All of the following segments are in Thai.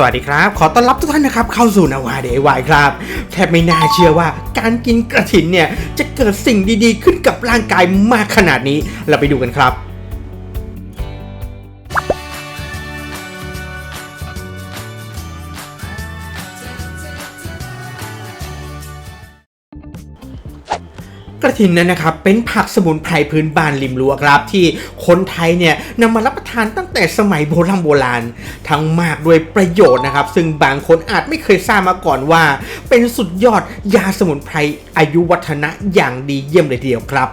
สวัสดีครับ ขอต้อนรับทุกท่านนะครับ เข้าสู่นาวาเดวายครับ แทบไม่น่าเชื่อว่าการกินกระถินเนี่ย จะเกิดสิ่งดีๆ ขึ้นกับร่างกายมากขนาดนี้ เราไปดูกันครับ ระถินนั้นนะครับเป็นผักสมุนไพรพื้นบ้านริมรั้วครับ ที่คนไทยเนี่ยนำมารับประทานตั้งแต่สมัยโบราณโบราณ ทั้งมากด้วยประโยชน์นะครับ ซึ่งบางคนอาจไม่เคยทราบมาก่อนว่า เป็นสุดยอดยาสมุนไพรอายุวัฒนะอย่างดีเยี่ยมเลยทีเดียวครับ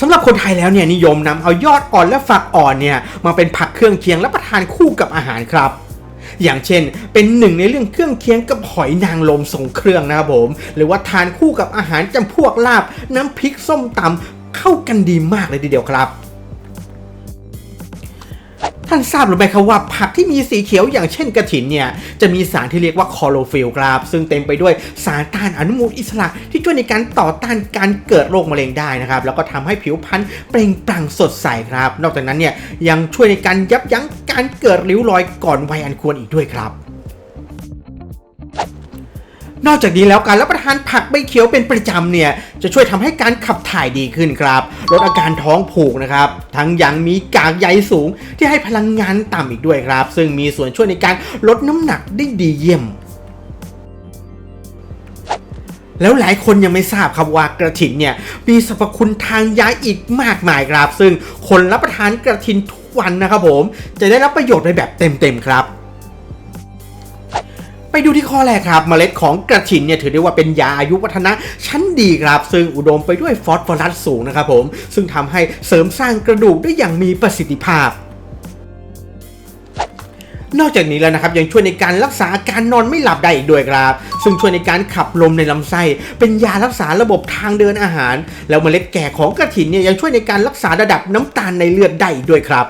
สำหรับคนไทยแล้วเนี่ยนิยมนำเอายอดอ่อนและฝักอ่อนเนี่ยมาเป็นผักเครื่องเคียงรับประทานคู่กับอาหารครับ อย่างเช่น เป็นหนึ่งในเรื่องเครื่องเคียงกับหอยนางรมทรงเครื่องนะครับผม หรือว่าทานคู่กับอาหารจำพวกลาบ น้ำพริกส้มตำเข้ากันดีมากเลยทีเดียวครับท่านทราบหรือไม่ครับว่าผักที่มีสีเขียวอย่างเช่นกระถินเนี่ยจะมีสารที่เรียกว่าคอโรฟิลครับ ซึ่งเต็มไปด้วยสารต้านอนุมูลอิสระที่ช่วยในการต่อต้านการเกิดโรคมะเร็งได้นะครับ แล้วก็ทำให้ผิวพรรณเปล่งปลั่งสดใสครับ นอกจากนั้นเนี่ยยังช่วยในการยับยั้ง การเกิดริ้วรอยก่อนวัยอันควรอีกด้วยครับ นอกจากนี้แล้วการรับประทานผักใบเขียวเป็นประจำเนี่ยจะช่วยทำให้การขับถ่ายดีขึ้นครับ ลดอาการท้องผูกนะครับ ทั้งยังมีกากใยสูงที่ให้พลังงานต่ำอีกด้วยครับ ซึ่งมีส่วนช่วยในการลดน้ำหนักได้ดีเยี่ยมแล้วหลายคนยังไม่ทราบครับว่ากระถินเนี่ยมีสรรพคุณทางยาอีกมากมายครับ ซึ่งคนรับประทานกระถินทุ วันนะครับผม จะได้รับประโยชน์ไปแบบเต็มๆครับไปดูที่ข้อแรกครับเมล็ดของกระถินเนี่ยถือได้ว่าเป็นยาอายุวัฒนะชั้นดีครับ ซึ่งอุดมไปด้วยฟอสฟอรัสสูงนะครับผม ซึ่งทำให้เสริมสร้างกระดูกได้อย่างมีประสิทธิภาพ นอกจากนี้แล้วนะครับยังช่วยในการรักษาอาการนอนไม่หลับได้อีกด้วยครับ ซึ่งช่วยในการขับลมในลำไส้ เป็นยารักษาระบบทางเดินอาหาร แล้วเมล็ดแก่ของกระถินเนี่ยยังช่วยในการรักษาระดับน้ำตาลในเลือดได้อีกด้วยครับ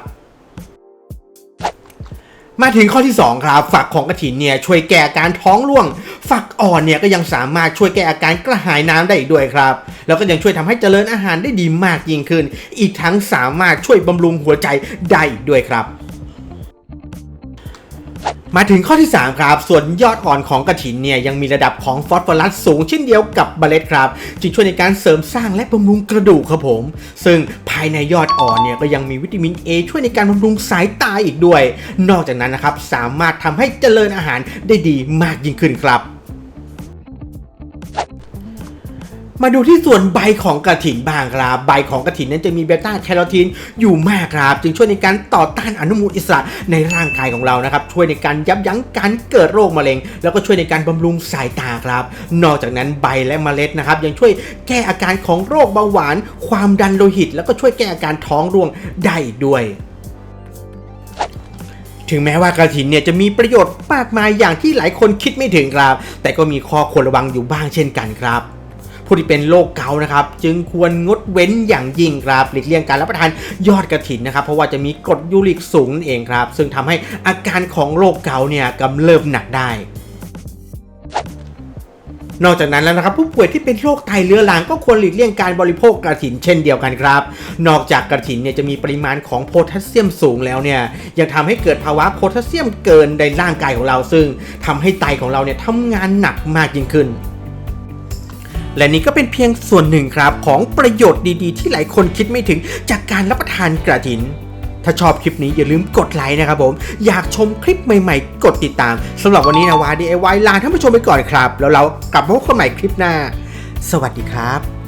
มาถึงข้อที่ 2 ครับ ฝักของกระถินเนี่ยช่วยแก้อาการท้องร่วง ฝักอ่อนเนี่ยก็ยังสามารถช่วยแก้อาการกระหายน้ำได้อีกด้วยครับ แล้วก็ยังช่วยทำให้เจริญอาหารได้ดีมากยิ่งขึ้น อีกทั้งสามารถช่วยบำรุงหัวใจได้อีกด้วยครับ มาถึงข้อที่ 3 ครับ ส่วนยอดอ่อนของกระถินเนี่ยยังมีระดับของฟอสฟอรัสสูงเช่นเดียวกับเมล็ดครับ จึงช่วยในการเสริมสร้างและบำรุงกระดูกครับผม ซึ่งภายในยอดอ่อนเนี่ยก็ยังมีวิตามิน A ช่วยในการบำรุงสายตาอีกด้วย นอกจากนั้นนะครับสามารถทำให้เจริญอาหารได้ดีมากยิ่งขึ้นครับ มาดูที่ส่วนใบของกระถินบ้างครับ ใบของกระถินนั้นจะมีเบต้าแคโรทีนอยู่มากครับ จึงช่วยในการต่อต้านอนุมูลอิสระในร่างกายของเรานะครับ ช่วยในการยับยั้งการเกิดโรคมะเร็ง แล้วก็ช่วยในการบำรุงสายตาครับ นอกจากนั้นใบและเมล็ดนะครับ ยังช่วยแก้อาการของโรคเบาหวาน ความดันโลหิต แล้วก็ช่วยแก้อาการท้องร่วงได้อีกด้วยถึงแม้ว่ากระถินเนี่ยจะมีประโยชน์มากมายอย่างที่หลายคนคิดไม่ถึงครับ แต่ก็มีข้อควรระวังอยู่บ้างเช่นกันครับ ผู้ที่เป็นโรคเกาต์นะครับ จึงควรงดเว้นอย่างยิ่งครับหลีกเลี่ยงการรับประทานยอดกระถินนะครับ เพราะว่าจะมีกรดยูริกสูงนั่นเองครับ ซึ่งทำให้อาการของโรคเกาต์เนี่ยกำเริบหนักได้นอกจากนั้นแล้วนะครับผู้ป่วยที่เป็นโรคไตเรื้อรังก็ควรหลีกเลี่ยงการบริโภคกระถินเช่นเดียวกันครับ นอกจากกระถินเนี่ยจะมีปริมาณของโพแทสเซียมสูงแล้วเนี่ยยังทำให้เกิดภาวะโพแทสเซียมเกินในร่างกายของเรา ซึ่งทำให้ไตของเราเนี่ยทำงานหนักมากยิ่งขึ้น และนี่ก็เป็นเพียงส่วนหนึ่งครับของประโยชน์ดีๆ ที่หลายคนคิดไม่ถึงจากการรับประทานกระถิน ถ้าชอบคลิปนี้อย่าลืมกดไลค์นะครับผม อยากชมคลิปใหม่ๆ กดติดตามสำหรับวันนี้นะวา DIY ลาท่านผู้ชมไปก่อนครับ แล้วเรากลับมาพบกันใหม่คลิปหน้า สวัสดีครับ